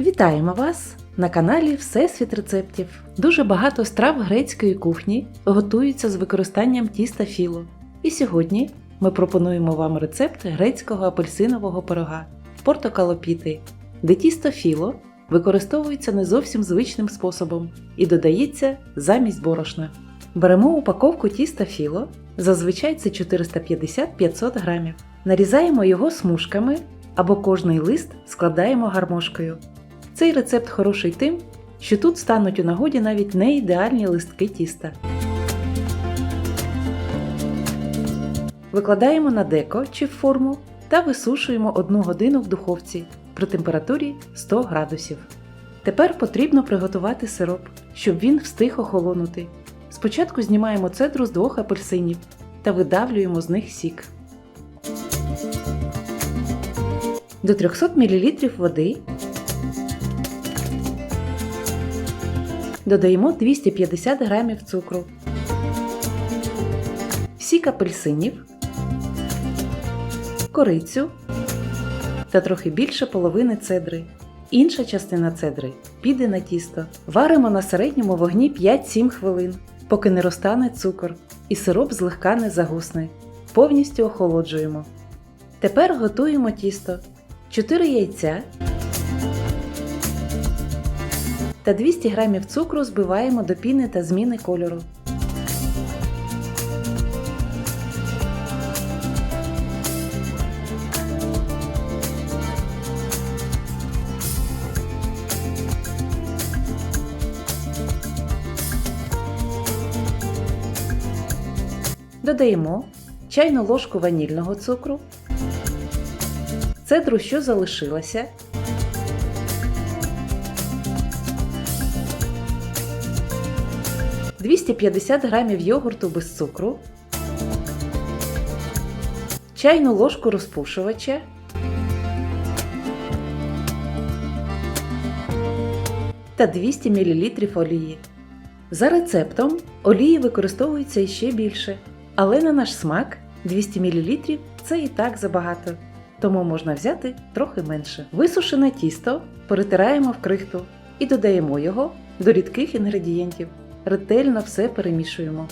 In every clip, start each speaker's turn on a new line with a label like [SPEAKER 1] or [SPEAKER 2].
[SPEAKER 1] Вітаємо вас на каналі Всесвіт рецептів. Дуже багато страв грецької кухні готуються з використанням тіста філо. І сьогодні ми пропонуємо вам рецепт грецького апельсинового пирога портокалопіти, де тісто філо використовується не зовсім звичним способом і додається замість борошна. Беремо упаковку тіста філо, зазвичай це 450-500 грамів. Нарізаємо його смужками або кожний лист складаємо гармошкою. Цей рецепт хороший тим, що тут стануть у нагоді навіть не ідеальні листки тіста. Викладаємо на деко чи в форму та висушуємо 1 годину в духовці при температурі 100 градусів. Тепер потрібно приготувати сироп, щоб він встиг охолонути. Спочатку знімаємо цедру з двох апельсинів та видавлюємо з них сік. До 300 мл води додаємо 250 г цукру, сік апельсинів, корицю та трохи більше половини цедри. Інша частина цедри піде на тісто. Варимо на середньому вогні 5-7 хвилин, поки не розтане цукор і сироп злегка не загусне. Повністю охолоджуємо. Тепер готуємо тісто. 4 яйця та 200 г цукру збиваємо до піни та зміни кольору. Додаємо чайну ложку ванільного цукру, цедру, що залишилася, – 250 грамів йогурту без цукру, чайну ложку розпушувача, та 200 мл олії. За рецептом олії використовується іще більше, але на наш смак 200 мл це і так забагато, тому можна взяти трохи менше. Висушене тісто перетираємо в крихту і додаємо його до рідких інгредієнтів. Ретельно все перемішуємо.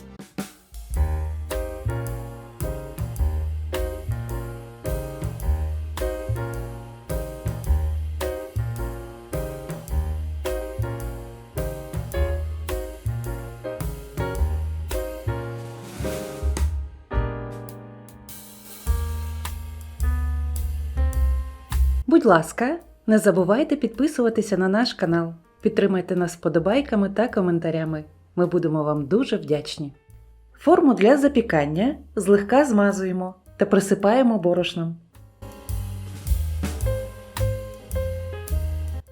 [SPEAKER 1] Будь ласка, не забувайте підписуватися на наш канал. Підтримайте нас вподобайками та коментарями. Ми будемо вам дуже вдячні. Форму для запікання злегка змазуємо та присипаємо борошном.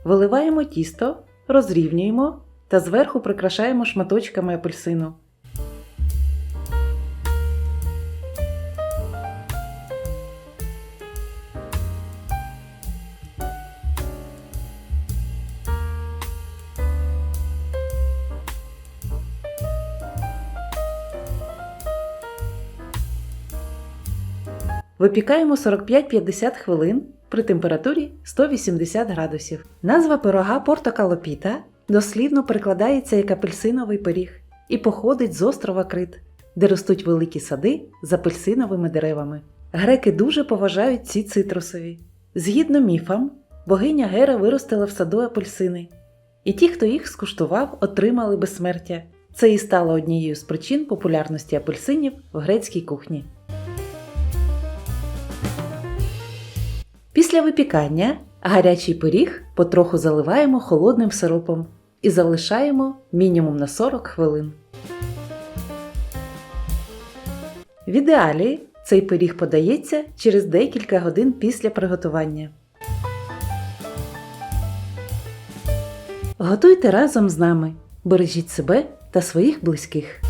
[SPEAKER 1] Виливаємо тісто, розрівнюємо та зверху прикрашаємо шматочками апельсину. Випікаємо 45-50 хвилин при температурі 180 градусів. Назва пирога портокалопіта дослідно перекладається як апельсиновий пиріг і походить з острова Крит, де ростуть великі сади з апельсиновими деревами. Греки дуже поважають ці цитрусові. Згідно міфам, богиня Гера виростила в саду апельсини, і ті, хто їх скуштував, отримали безсмертя. Це і стало однією з причин популярності апельсинів в грецькій кухні. Після випікання гарячий пиріг потроху заливаємо холодним сиропом і залишаємо мінімум на 40 хвилин. В ідеалі цей пиріг подається через декілька годин після приготування. Готуйте разом з нами. Бережіть себе та своїх близьких.